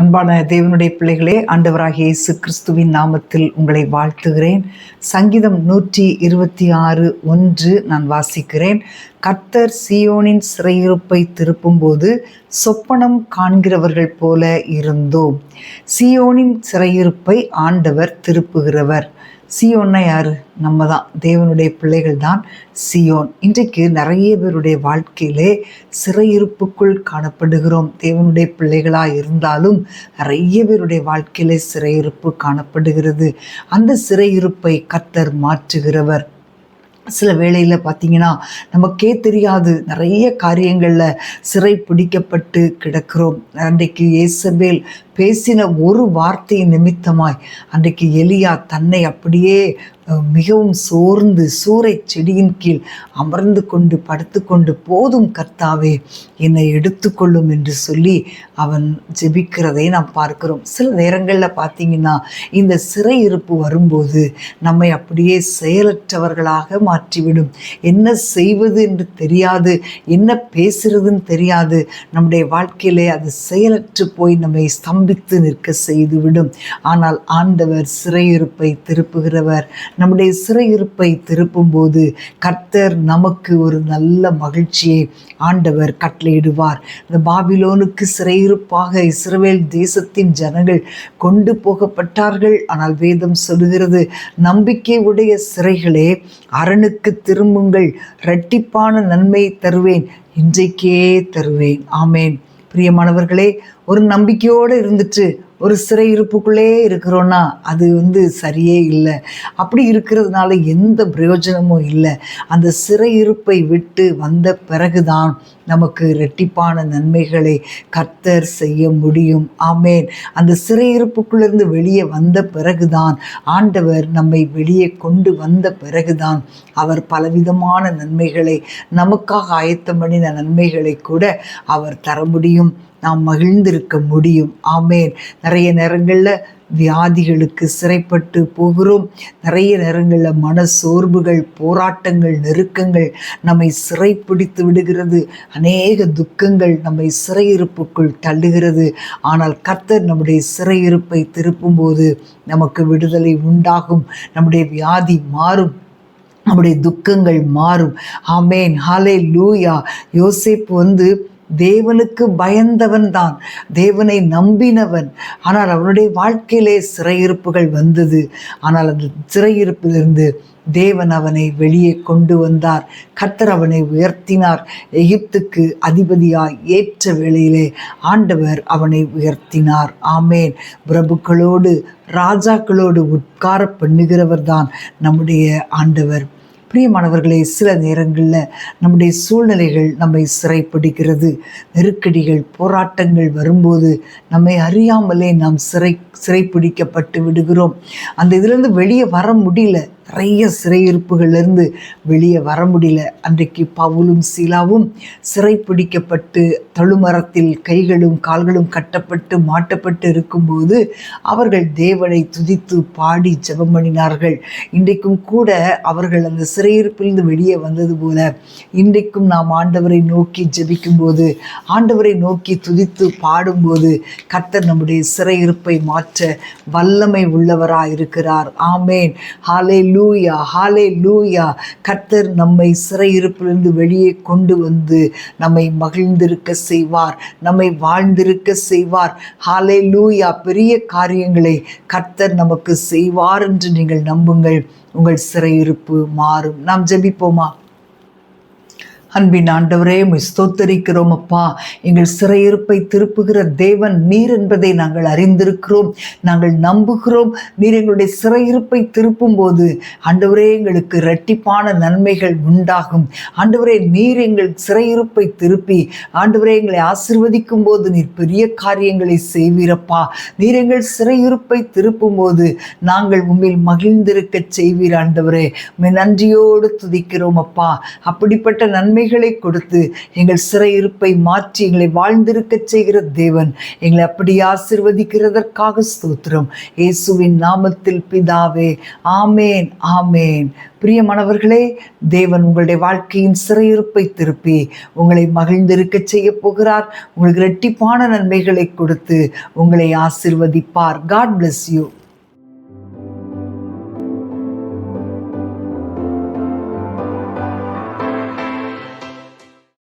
அன்பான தேவனுடைய பிள்ளைகளே ஆண்டவராகிய இயேசு கிறிஸ்துவின் நாமத்தில் உங்களை வாழ்த்துகிறேன். சங்கீதம் நூற்றி இருபத்தி ஆறு ஒன்று நான் வாசிக்கிறேன். கர்த்தர் சியோனின் சிறையிருப்பை திருப்பும்போது சொப்பனம் காண்கிறவர்கள் போல இருந்தோம். சியோனின் சிறையிருப்பை ஆண்டவர் திருப்புகிறவர். சியோன்னா யாரு? நம்ம தான் தேவனுடைய பிள்ளைகள் தான் சியோன். இன்றைக்கு நிறைய பேருடைய வாழ்க்கையிலே சிறையிருப்புக்குள் காணப்படுகிறோம். தேவனுடைய பிள்ளைகளாக இருந்தாலும் நிறைய பேருடைய வாழ்க்கையிலே சிறையிருப்பு காணப்படுகிறது. அந்த சிறையிருப்பை கத்தர் மாற்றுகிறவர். சில வேளையில் பார்த்தீங்கன்னா நமக்கே தெரியாது. நிறைய காரியங்களில் சிறை பிடிக்கப்பட்டு கிடக்கிறோம். அன்றைக்கு ஏசபேல் பேசின ஒரு வார்த்தையின் நிமித்தமாய் அன்றைக்கு எலியா தன்னை அப்படியே மிகவும் சோர்ந்து சூறை செடியின் கீழ் அமர்ந்து கொண்டு படுத்துக்கொண்டு போதும் கர்த்தாவே என்னை எடுத்துக்கொள்ளும் என்று சொல்லி அவன் ஜெபிக்கிறதை நாம் பார்க்கிறோம். சில நேரங்களில் பார்த்தீங்கன்னா இந்த சிறையிருப்பு வரும்போது நம்மை அப்படியே செயலற்றவர்களாக மாற்றிவிடும். என்ன செய்வது என்று தெரியாது என்ன பேசுறதுன்னு தெரியாது. நம்முடைய வாழ்க்கையிலே அது செயலற்று போய் நம்மை ஸ்தம்பித்து நிற்க செய்துவிடும். ஆனால் ஆண்டவர் சிறையிருப்பை திருப்புகிறவர். நம்முடைய சிறையிருப்பை திருப்பும்போது கர்த்தர் நமக்கு ஒரு நல்ல மகிழ்ச்சியை ஆண்டவர் கட்டளையிடுவார். இந்த பாபிலோனுக்கு சிறையிருப்பாக இஸ்ரவேல் தேசத்தின் ஜனங்கள் கொண்டு போகப்பட்டார்கள். ஆனால் வேதம் சொல்லுகிறது நம்பிக்கை உடைய சிறைகளே அரணுக்கு திரும்புங்கள் இரட்டிப்பான நன்மை தருவேன் இன்றைக்கே தருவேன். ஆமேன். பிரியமானவர்களே ஒரு நம்பிக்கையோடு இருந்துட்டு ஒரு சிறையிருப்புக்குள்ளே இருக்கிறோன்னா அது வந்து சரியே இல்லை. அப்படி இருக்கிறதுனால எந்த பிரயோஜனமும் இல்லை. அந்த சிறையிருப்பை விட்டு வந்த பிறகுதான் நமக்கு இரட்டிப்பான நன்மைகளை கர்த்தர் செய்ய முடியும். ஆமேன். அந்த சிறையிருப்புக்குள்ளேருந்து வெளியே வந்த பிறகுதான் ஆண்டவர் நம்மை வெளியே கொண்டு வந்த பிறகுதான் அவர் பலவிதமான நன்மைகளை நமக்காக ஆயத்தம் பண்ணின நன்மைகளை கூட அவர் தர முடியும். நாம் மகிழ்ந்திருக்க முடியும். ஆமேன். நிறைய நேரங்களில் வியாதிகளுக்கு சிறைப்பட்டு போகிறோம். நிறைய நேரங்களில் மன சோர்வுகள் போராட்டங்கள் நெருக்கங்கள் நம்மை சிறைப்பிடித்து விடுகிறது. அநேக துக்கங்கள் நம்மை சிறையிருப்புக்குள் தள்ளுகிறது. ஆனால் கர்த்தர் நம்முடைய சிறையிருப்பை திருப்பும்போது நமக்கு விடுதலை உண்டாகும். நம்முடைய வியாதி மாறும். நம்முடைய துக்கங்கள் மாறும். ஆமேன். ஹாலே லூயா யோசேப்பு வந்து தேவனுக்கு பயந்தவன் தான் தேவனை நம்பினவன். ஆனால் அவனுடைய வாழ்க்கையிலே சிறையிருப்புகள் வந்தது. ஆனால் அந்த சிறையிருப்பிலிருந்து தேவன் அவனை வெளியே கொண்டு வந்தார். கர்த்தர் அவனை உயர்த்தினார். எகிப்துக்கு அதிபதியாய் ஏற்ற வேளையிலே ஆண்டவர் அவனை உயர்த்தினார். ஆமேன். பிரபுக்களோடு ராஜாக்களோடு உட்கார பண்ணுகிறவர் தான் நம்முடைய ஆண்டவர். பிரியமானவர்களே சில நேரங்களில் நம்முடைய சூழ்நிலைகள் நம்மை சிறைப்பிடிக்கிறது. நெருக்கடிகள் போராட்டங்கள் வரும்போது நம்மை அறியாமலே நாம் சிறை சிறைப்பிடிக்கப்பட்டு விடுகிறோம். அந்த இதிலிருந்து வெளியே வர முடியல. நிறைய சிறையிருப்புகள்லேருந்து வெளியே வர முடியல. அன்றைக்கு பவுலும் சீலாவும் சிறைப்பிடிக்கப்பட்டு தழுமரத்தில் கைகளும் கால்களும் கட்டப்பட்டு மாட்டப்பட்டு இருக்கும்போது அவர்கள் தேவனை துதித்து பாடி ஜெபம் பண்ணினார்கள். இன்றைக்கும் கூட அவர்கள் அந்த சிறையிருப்பிலிருந்து வெளியே வந்தது போல இன்றைக்கும் நாம் ஆண்டவரை நோக்கி ஜெபிக்கும்போது ஆண்டவரை நோக்கி துதித்து பாடும்போது கர்த்தர் நம்முடைய சிறையிருப்பை மாற்ற வல்லமை உள்ளவராக இருக்கிறார் ஆமேன். ஹாலே லூயா ஹாலே லூயா கர்த்தர் நம்மை சிறையிருப்பிலிருந்து வெளியே கொண்டு வந்து நம்மை மகிழ்ந்திருக்க செய்வார் நம்மை வாழ்ந்திருக்க செய்வார். ஹாலே லூயா பெரிய காரியங்களை கர்த்தர் நமக்கு செய்வார் என்று நீங்கள் நம்புங்கள். உங்கள் சிறையிருப்பு மாறும். நாம் ஜெபிப்போமா? அன்பின் ஆண்டவரே உம்மை ஸ்தோத்தரிக்கிறோம் அப்பா. எங்கள் சிறையிருப்பை திருப்புகிற தேவன் நீர் என்பதை நாங்கள் அறிந்திருக்கிறோம். நாங்கள் நம்புகிறோம். நீர் எங்களுடைய சிறையிருப்பை திருப்பும் போது ஆண்டவரே எங்களுக்கு இரட்டிப்பான நன்மைகள் உண்டாகும். ஆண்டவரே நீர் எங்கள் சிறையிருப்பை திருப்பி ஆண்டவரே எங்களை ஆசிர்வதிக்கும் போது நீர் பெரிய காரியங்களை செய்வீரப்பா. நீர் எங்கள் சிறையிருப்பை திருப்பும் போது நாங்கள் உண்மையில் மகிழ்ந்திருக்க செய்வீர் ஆண்டவரே. நன்றியோடு துதிக்கிறோம் அப்பா. அப்படிப்பட்ட நன்மை நன்மைகளை கொடுத்து எங்கள் சிறையிருப்பை மாற்றி எங்களை வாழ்ந்திருக்கச் செய்கிற தேவன் எங்களை அப்படி ஆசிர்வதிக்கிறதற்காக ஸ்தோத்திரம். இயேசுவின் நாமத்தில் பிதாவே ஆமேன் ஆமேன். பிரியமானவர்களே தேவன் உங்களுடைய வாழ்க்கையின் சிறையிருப்பை திருப்பி உங்களை மகிழ்ந்திருக்கச் செய்ய போகிறார். உங்களுக்கு இரட்டிப்பான நன்மைகளை கொடுத்து உங்களை ஆசிர்வதிப்பார். God bless you